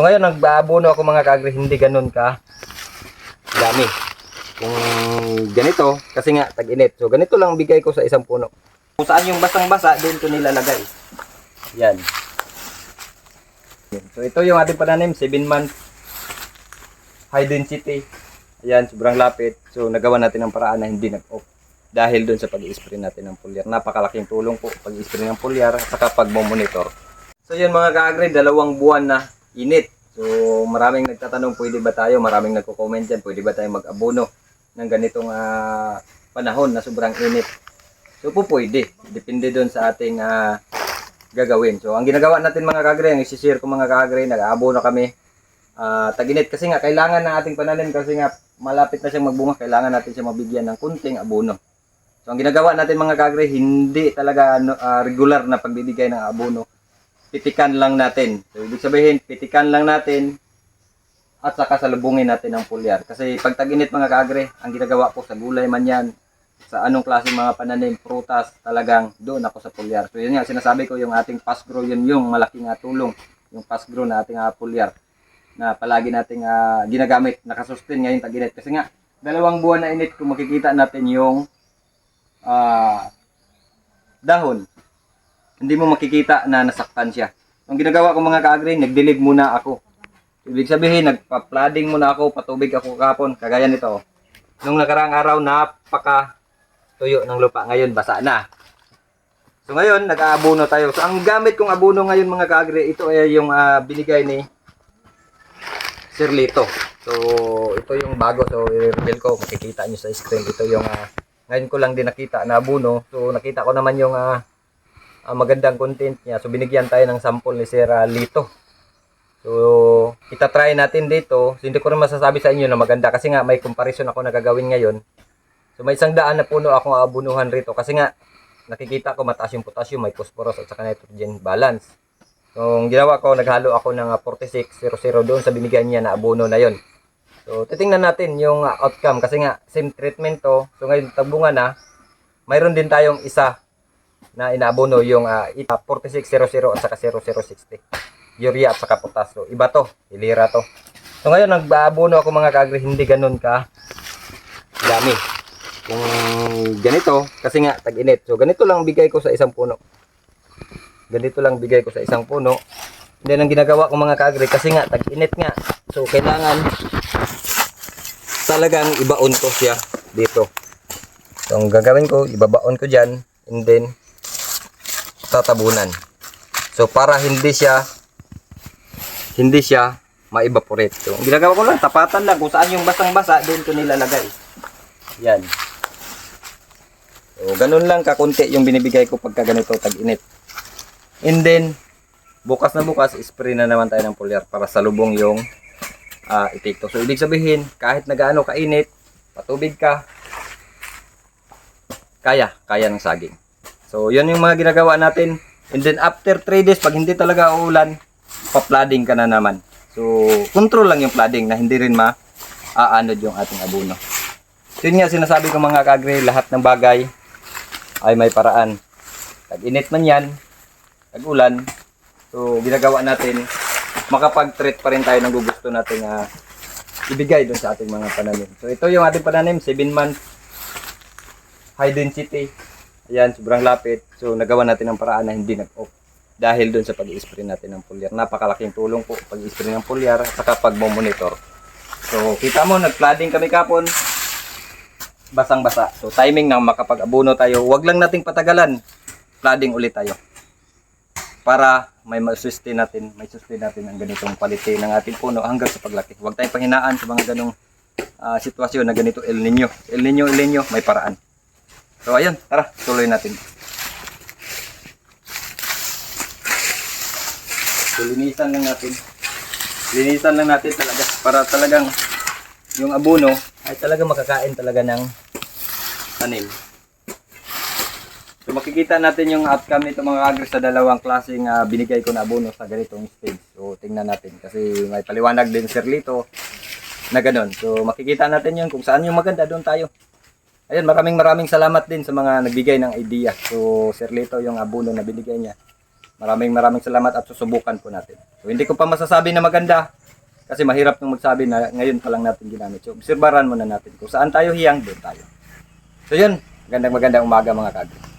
So ngayon nag-aabono ako mga kaagri, hindi ganun ka dami. Kung ganito, kasi nga tag-init. So ganito lang bigay ko sa isang puno. Kung saan yung basang-basa, doon ko nilalagay. Yan. So ito yung ating pananim, 7 months high density. Ayan, sobrang lapit. So nagawa natin ang paraan na hindi nag-off. Dahil doon sa pag-spray natin ng foliar. Napakalaking tulong po pag-spray ng foliar at saka pag-monitor. So yun mga ka-agri, dalawang buwan na init. So maraming nagtatanong pwede ba tayo, maraming nagko-comment dyan, pwede ba tayo mag-abono ng ganitong ah, panahon na sobrang init. So po pwede, depende doon sa ating ah, gagawin. So ang ginagawa natin mga ka-agri, ang isi-share ko mga ka-agri, nag-aabono kami ah, tag-init kasi nga kailangan ng ating pananim kasi nga malapit na siyang magbunga, kailangan natin siya mabigyan ng kunting abono. So ang ginagawa natin mga kagre, hindi talaga ah, regular na pagbibigay ng abono. Pitikan lang natin. So ibig sabihin, pitikan lang natin at saka salubungin natin ang pulyar. Kasi pag tag-init mga kagre, ang ginagawa ko sa gulay man yan, sa anong klase mga pananim, prutas, talagang doon ako sa pulyar. So yun nga, sinasabi ko yung ating fast grow, yun yung malaking ah, tulong, yung fast grow na ating ah, pulyar na palagi nating ah, ginagamit, nakasustain ngayon tag-init. Kasi nga, dalawang buwan na init, kung makikita natin yung ah, dahon, hindi mo makikita na nasaktan siya. Ang ginagawa ko mga ka-agri, nagdilig muna ako. Ibig sabihin, nagpa-flooding muna ako, patubig ako kapon, kagaya nito. Nung nakaraang araw, napaka tuyo ng lupa. Ngayon, basa na. So ngayon, nag-aabono tayo. So ang gamit kong abono ngayon mga ka-agri, ito ay yung ah, binigay ni Sir Lito. So, ito yung bago. So, i-reveal ko. Makikita nyo sa screen. Ito yung, ah, ngayon ko lang din nakita na abuno. So, nakita ko naman yung ah, ah, magandang content niya. So, binigyan tayo ng sample ni Sir ah, Lito. So, itatry natin dito. So, hindi ko rin masasabi sa inyo na maganda kasi nga may comparison ako na gagawin ngayon. So, may isang daan na puno akong abunuhan rito kasi nga nakikita ko mataas yung potassium, may phosphorus at saka nitrogen balance. So, ginawa ko, naghalo ako ng ah, 4600 doon sa binigyan niya na abono na yon. So, titingnan natin yung ah, outcome kasi nga same treatment to. So, ngayon tagbunga na, mayroon din tayong isa na inaabono yung ah, ita 4600 at saka 0060. Urea at saka potas. So, iba to, ilira to. So, ngayon nag-aabono ako mga kaagri, hindi ganun ka dami. Kung ganito, kasi nga tag-init. So, ganito lang bigay ko sa isang puno ganito lang bigay ko sa isang puno. Then ang ginagawa ko mga kaagri kasi nga tag-init nga. So kailangan talagang ibaon ko siya dito. So ang gagawin ko, ibabaon ko diyan and then tatabunan. So para hindi siya hindi siya ma-evaporate. So ang ginagawa ko lang, tapatan lang kung saan yung basang-basa, doon ko nilalagay. Yan. So ganun lang kakunti yung binibigay ko pagka ganito tag-init. And then, bukas na bukas, spray na naman tayo ng foliar para salubong yung uh, epekto. So, ibig sabihin, kahit na gaano kainit, patubig ka, kaya, kaya ng saging. So, yun yung mga ginagawa natin. And then, after 3 days, pag hindi talaga uulan, pa-flooding ka na naman. So, control lang yung flooding na hindi rin ma-aanod yung ating abono. Yun nga sinasabi ko mga kagre, lahat ng bagay ay may paraan. Tag-init man yan, tag-ulan. So, ginagawa natin, makapag-treat pa rin tayo ng gugusto nating ah, ibigay doon sa ating mga pananim. So, ito yung ating pananim, 7 months, high density. Ayan, sobrang lapit. So, nagawa natin ang paraan na hindi nag-off. Dahil doon sa pag-spray natin ng foliar. Napakalaking tulong po pag-spray ng foliar at saka pag-monitor. So, kita mo, nag-flooding kami kapon. Basang-basa. So, timing na makapag-abuno tayo. Huwag lang nating patagalan. Flooding ulit tayo para may ma-sustain natin, may sustain natin ang ganitong quality ng ating puno hanggang sa paglaki. Huwag tayong panghinaan sa mga ganong ah, sitwasyon na ganito El Nino. El Nino, El Nino, may paraan. So ayun, tara, tuloy natin. So, linisan lang natin. Linisan lang natin talaga para talagang yung abono ay talaga makakain talaga ng tanim. So makikita natin yung outcome nito mga agri sa dalawang klaseng ah, binigay ko na abono sa ganitong stage. So tingnan natin kasi may paliwanag din Sir Lito na ganun. So makikita natin yun kung saan yung maganda doon tayo. Ayun, maraming maraming salamat din sa mga nagbigay ng idea. So Sir Lito yung abono na binigay niya. Maraming maraming salamat at susubukan po natin. So, hindi ko pa masasabi na maganda kasi mahirap nung magsabi na ngayon pa lang natin ginamit. So, obserbaran muna natin kung saan tayo hiyang, doon tayo. So, yun. Magandang magandang umaga mga kagre.